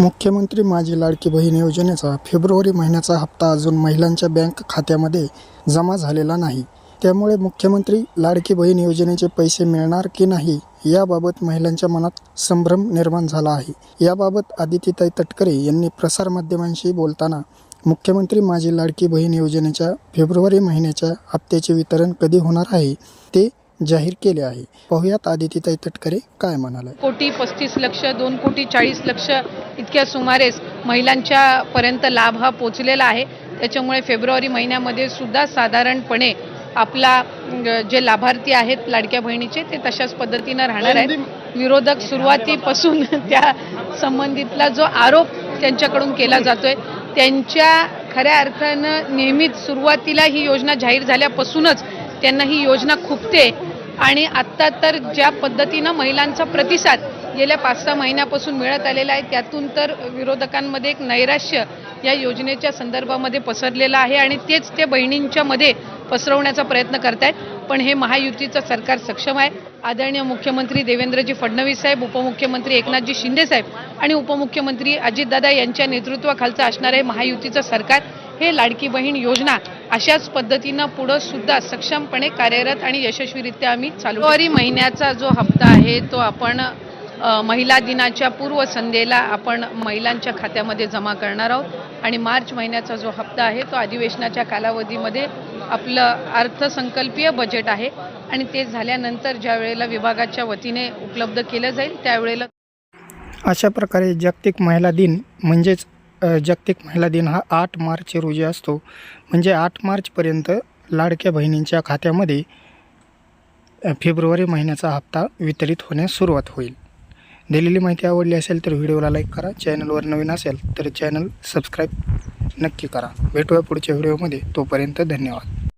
मुख्यमंत्री माझी लाडकी बहीण योजनेचा फेब्रुवारी महिन्याचा हप्ता अजून महिलांच्या बँक खात्यामध्ये जमा झालेला नाही. त्यामुळे मुख्यमंत्री लाडकी बहीण योजनेचे पैसे मिळणार की नाही याबाबत महिलांच्या मनात संभ्रम निर्माण झाला आहे. याबाबत आदितीताई तटकरे यांनी प्रसारमाध्यमांशी बोलताना मुख्यमंत्री माझी लाडकी बहीण योजनेच्या फेब्रुवारी महिन्याच्या हप्त्याचे वितरण कधी होणार आहे ते जाहीर केले आहे. पाहुयात आदितीताई तटकरे काय म्हणाले? कोटी पस्तीस लक्ष दोन कोटी चाळीस लक्ष इतक्या सुमारेस महिलांच्या पर्यंत लाभ हा पोचलेला आहे. त्याच्यामुळे फेब्रुवारी महिन्यामध्ये सुद्धा साधारणपणे आपला जे लाभार्थी आहेत लाडक्या बहिणीचे ते तशाच पद्धतीनं राहणार आहेत. विरोधक सुरुवातीपासून त्या संबंधितला जो आरोप त्यांच्याकडून केला जातोय त्यांच्या खऱ्या अर्थानं नेहमीच सुरुवातीला ही योजना जाहीर झाल्यापासूनच त्यांना ही योजना खुपते. आणि आत्ता तर ज्या पद्धतीनं महिलांचा प्रतिसाद गेल्या पाच सहा महिन्यापासून मिळत आलेला आहे त्यातून तर विरोधकांमध्ये एक नैराश्य या योजनेच्या संदर्भामध्ये पसरलेलं आहे आणि तेच ते बहिणींच्या मध्ये पसरवण्याचा प्रयत्न करत आहेत पण हे महायुतीचं सरकार सक्षम आहे. आदरणीय मुख्यमंत्री देवेंद्रजी फडणवीस साहेब उपमुख्यमंत्री एकनाथजी शिंदे साहेब आणि उपमुख्यमंत्री अजितदादा यांच्या नेतृत्वाखालचं असणारे महायुतीचं सरकार. हे लाडकी बहीण योजना अशाच पद्धतीनं पुढं सुद्धा सक्षमपणे कार्यरत आणि यशस्वीरित्या आम्ही चालू फेब्रुवारी महिन्याचा जो हप्ता आहे तो आपण महिला दिनाच्या पूर्वसंध्येला आपण महिलांच्या खात्यामध्ये जमा करणार आहोत. आणि मार्च महिन्याचा जो हप्ता आहे तो अधिवेशनाच्या कालावधीमध्ये आपलं अर्थसंकल्पीय बजेट आहे. आणि ते झाल्यानंतर ज्या वेळेला विभागाच्या वतीने उपलब्ध केलं जाईल त्यावेळेला अशा प्रकारे जागतिक महिला दिन म्हणजेच जागतिक महिला दिन हा आठ मार्च रोजी असतो. म्हणजे आठ मार्चपर्यंत लाडक्या बहिणींच्या खात्यामध्ये फेब्रुवारी महिन्याचा हप्ता वितरित होण्यास सुरुवात होईल. दिलेली माहिती आवडली असेल तर व्हिडिओला लाईक करा. चॅनलवर नवीन असेल तर चॅनल सबस्क्राईब नक्की करा. भेटूया पुढच्या व्हिडिओमध्ये. तोपर्यंत धन्यवाद.